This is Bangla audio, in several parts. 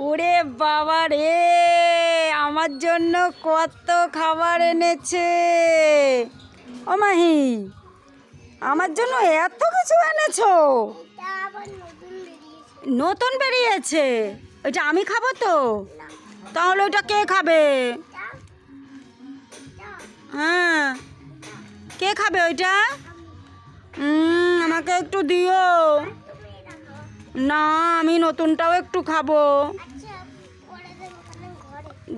ওরে বাবা রে, আমার জন্য কত খাবার এনেছে। ও মাহি, আমার জন্য এত কিছু এনেছো? নতুন বেরিয়েছে। ওইটা আমি খাব তো? তাহলে ওইটা কে খাবে? হ্যাঁ কে খাবে ওইটা? আমাকে একটু দিও। না, আমি নতুনটাও একটু খাব।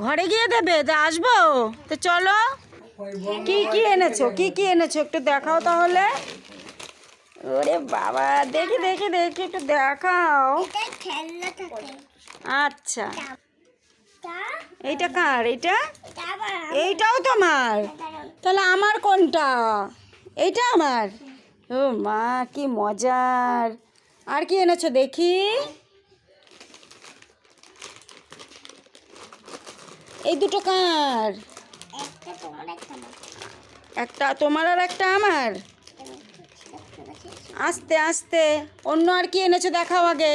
ঘরে গিয়ে দেবে? তা আসব? তো চলো। কি কি এনেছো? কি কি এনেছো? একটু দেখাও তাহলে। ওরে বাবা, দেখি দেখি দেখি, একটু দেখাও। আচ্ছা। এইটা কার? এইটা? এইটাও তোমার তাহলে আমার কোনটা? এইটা আমার? ও মা, কি মজার। আর কি এনেছো দেখি? এই দুটো কার? একটা তোমার আর একটা আমার? আস্তে আস্তে। অন্য আর কি এনেছো দেখাও আগে।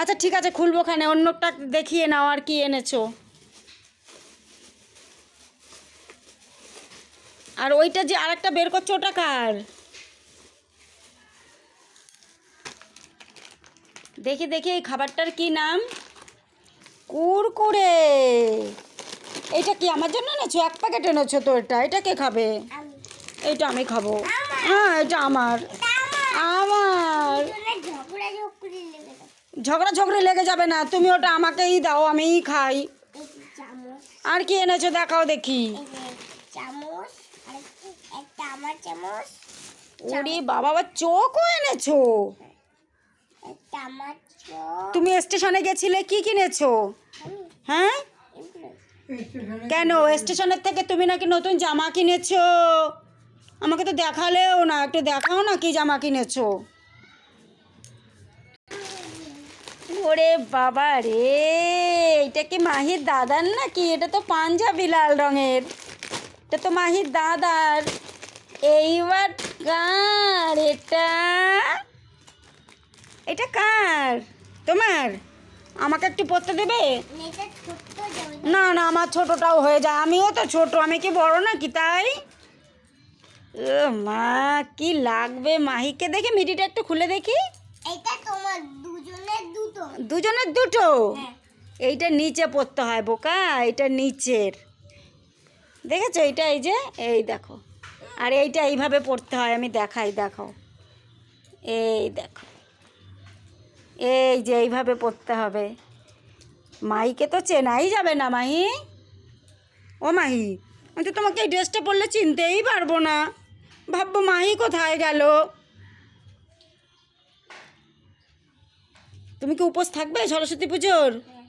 আচ্ছা ঠিক আছে খুলবো খানে অন্যটা দেখিয়ে নাও আর কি এনেছো। আর ওইটা যে আরেকটা বের করছ ওটা কার? দেখি দেখি এই খাবারটার কি নাম? কুরকুরে। এটা কি আমার জন্য এনেছো? এক প্যাকেট এনেছো তো এটা? এটা কে খাবে? এইটা আমি খাব। হ্যাঁ এটা আমার। আমার। ঝগড়া ঝগড়ি লেগে যাবে না। তুমি ওটা আমাকেই দাও আমিই খাই। আর কি এনেছো দেখাও দেখি। ওরে বাবা চোখও এনেছো? তুমি স্টেশনে গেছিলে, কি কিনেছো? হ্যাঁ? কেন? স্টেশনের থেকে তুমি নাকি নতুন জামা কিনেছো? আমাকে তো দেখালেও না, একটু দেখাও না কি জামা কিনেছো। ওরে বাবা রে, এটা কি মাহির দাদার নাকি? এটা তো পাঞ্জাবি লাল রঙের। এটা তো মাহির দাদার। এইবার কার এটা এটা কার? তোমার? আমাকে একটু পরতে দেবে? না না আমার ছোটটাও হয়ে যায়। আমিও তো ছোট আমি কি বড় নাকি তাই? ও মা কি লাগবে মাহিকে দেখে? মিডিটা একটু খুলে দেখি। এটা তোমার দুজনের দুটো। দুজনের দুটো? হ্যাঁ। এইটা নিচে পড়তে হয় বোকা। এটা নিচের। দেখেছ? এইটা এই যে এই দেখো। আর এইটা এইভাবে পড়তে হয় আমি দেখাই দেখো এই দেখো। এই যে এইভাবে পড়তে হবে। মাহিকে তো চেনাই যাবে না মাহি ও মাহি আমি তো তোমাকে এই ড্রেসটা পরলে চিনতেই পারব না। ভাববো মাহি কোথায় গেল। তুমি কি উপোস থাকবে সরস্বতী পুজোর? হ্যাঁ।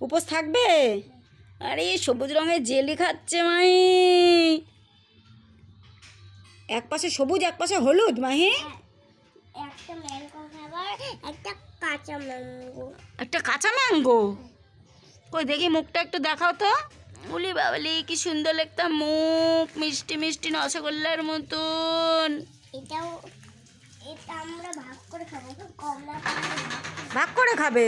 উপোস থাকবে? আরে সবুজ রঙের জেলি খাচ্ছে মাহি এক পাশে সবুজ, এক পাশে হলুদ মাহি একটা ম্যাঙ্গো খাবার একটা কাঁচা ম্যাঙ্গো। একটা কাঁচা ম্যাঙ্গো? কই দেখি মুখটা একটু দেখাও তো। বলি বাবলি কি সুন্দর একটা মুখ মিষ্টি মিষ্টি রসগোল্লার মতন। এটাও এটা আমরা ভাগ করে খাব কমলা। ভাগ করে খাবে?